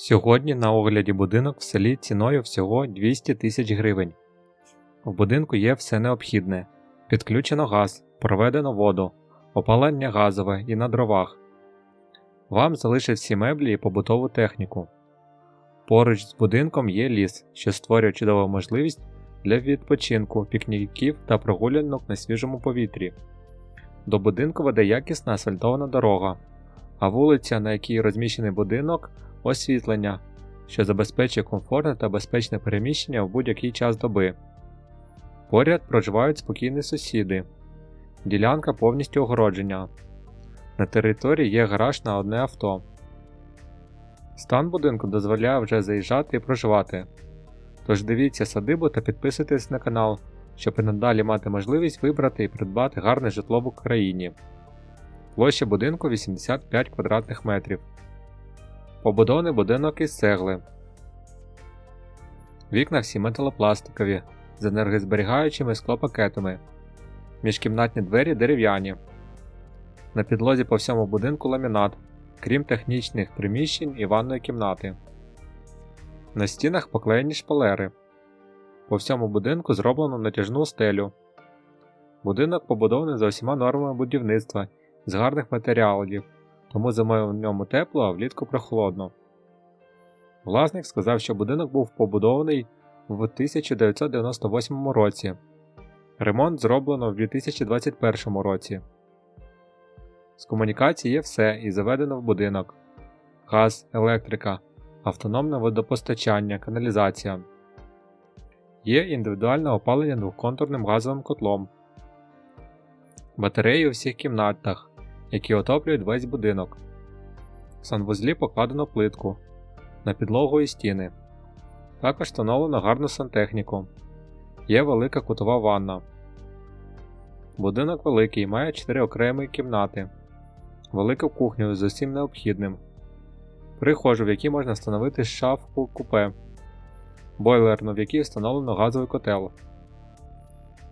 Сьогодні на огляді будинок в селі ціною всього 200 тисяч гривень. В будинку є все необхідне: підключено газ, проведено воду, опалення газове і на дровах. Вам залишать всі меблі і побутову техніку. Поруч з будинком є ліс, що створює чудову можливість для відпочинку, пікніків та прогулянок на свіжому повітрі. До будинку веде якісна асфальтована дорога, а вулиця, на якій розміщений будинок, освітлення, що забезпечує комфортне та безпечне переміщення в будь-який час доби. Поряд проживають спокійні сусіди. Ділянка повністю огороджена. На території є гараж на одне авто. Стан будинку дозволяє вже заїжджати і проживати. Тож дивіться садибу та підписуйтесь на канал, щоб і надалі мати можливість вибрати і придбати гарне житло в Україні. Площа будинку 85 квадратних метрів. Побудований будинок із цегли. Вікна всі металопластикові з енергозберігаючими склопакетами. Міжкімнатні двері дерев'яні. На підлозі по всьому будинку ламінат, крім технічних приміщень і ванної кімнати. На стінах поклеєні шпалери. По всьому будинку зроблено натяжну стелю. Будинок побудований за усіма нормами будівництва з гарних матеріалів, тому зимою в ньому тепло, а влітку прохолодно. Власник сказав, що будинок був побудований в 1998 році. Ремонт зроблено в 2021 році. З комунікації є все і заведено в будинок: газ, електрика, автономне водопостачання, каналізація. Є індивідуальне опалення двоконтурним газовим котлом, батареї у всіх кімнатах, які отоплюють весь будинок. В санвузлі покладено плитку на підлогу і стіни. Також встановлено гарну сантехніку. Є велика кутова ванна. Будинок великий, має 4 окремі кімнати, велику кухню з усім необхідним, прихожу, в якій можна встановити шафку купе, бойлерну, в якій встановлено газовий котел.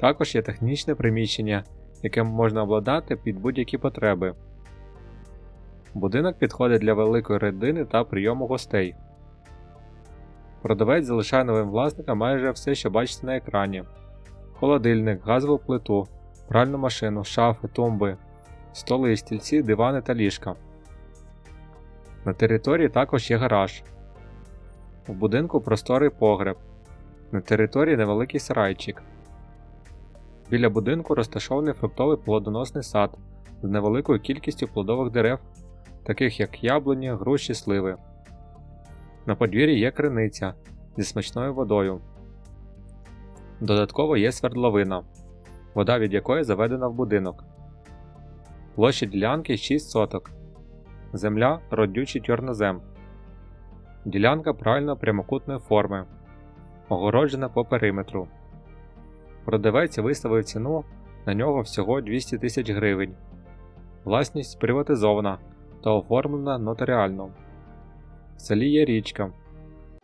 Також є технічне приміщення, яким можна обладнати під будь-які потреби. Будинок підходить для великої родини та прийому гостей. Продавець залишає новим власникам майже все, що бачите на екрані: холодильник, газову плиту, пральну машину, шафи, тумби, столи, стільці, дивани та ліжка. На території також є гараж. У будинку просторий погреб. На території невеликий сарайчик. Біля будинку розташований фруктовий плодоносний сад з невеликою кількістю плодових дерев, таких як яблуні, груші, сливи. На подвір'ї є криниця зі смачною водою. Додатково є свердловина, вода від якої заведена в будинок. Площа ділянки 6 соток. Земля родючий чорнозем. Ділянка правильно прямокутної форми. Огороджена по периметру. Продавець виставив ціну на нього всього 200 тисяч гривень. Власність приватизована та оформлена нотаріально. В селі є річка.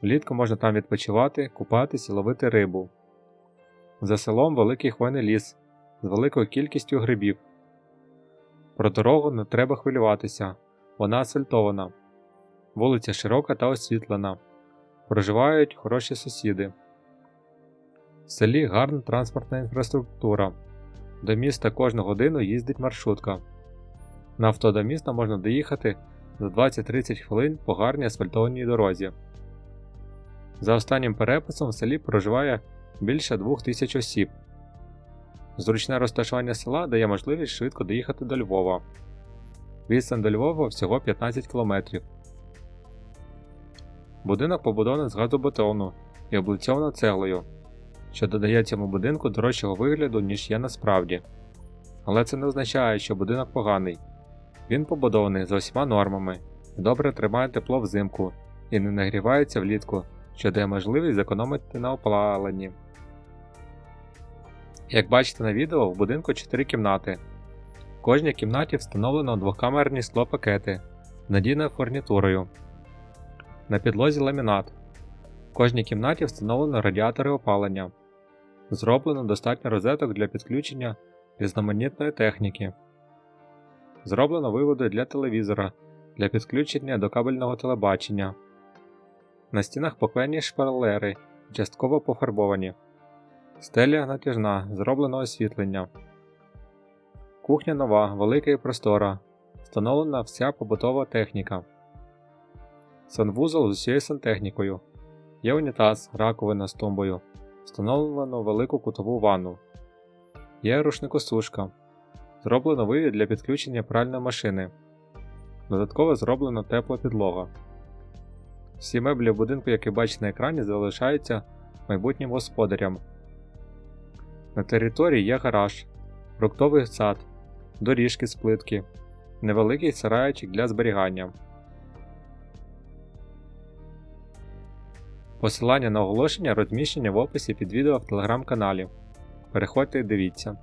Влітку можна там відпочивати, купатись і ловити рибу. За селом великий хвойний ліс з великою кількістю грибів. Про дорогу не треба хвилюватися, вона асфальтована. Вулиця широка та освітлена. Проживають хороші сусіди. В селі гарна транспортна інфраструктура. До міста кожну годину їздить маршрутка. На авто до міста можна доїхати за 20-30 хвилин по гарній асфальтованій дорозі. За останнім переписом в селі проживає більше 2000 осіб. Зручне розташування села дає можливість швидко доїхати до Львова. Відстань до Львова всього 15 км. Будинок побудований з газобетону і облицьовано цеглою, що додає цьому будинку дорожчого вигляду, ніж є насправді. Але це не означає, що будинок поганий. Він побудований за усіма нормами, добре тримає тепло взимку і не нагрівається влітку, що дає можливість зекономити на опаленні. Як бачите на відео, в будинку 4 кімнати. В кожній кімнаті встановлено двокамерні склопакети з надійною фурнітурою. На підлозі ламінат. В кожній кімнаті встановлено радіатори опалення. Зроблено достатньо розеток для підключення різноманітної техніки. Зроблено виводи для телевізора для підключення до кабельного телебачення. На стінах поклені шпалери, частково пофарбовані. Стеля натяжна, зроблено освітлення. Кухня нова, велика і простора. Встановлена вся побутова техніка. Санвузол з усією сантехнікою. Є унітаз, раковина з тумбою. Встановлено велику кутову ванну. Є рушникосушка. Зроблено вивід для підключення пральної машини. Додатково зроблено тепла підлога. Всі меблі в будинку, які бачите на екрані, залишаються майбутнім господарям. На території є гараж, фруктовий сад, доріжки з плитки, невеликий сарайчик для зберігання. Посилання на оголошення розміщення в описі під відео в телеграм-каналі. Переходьте і дивіться.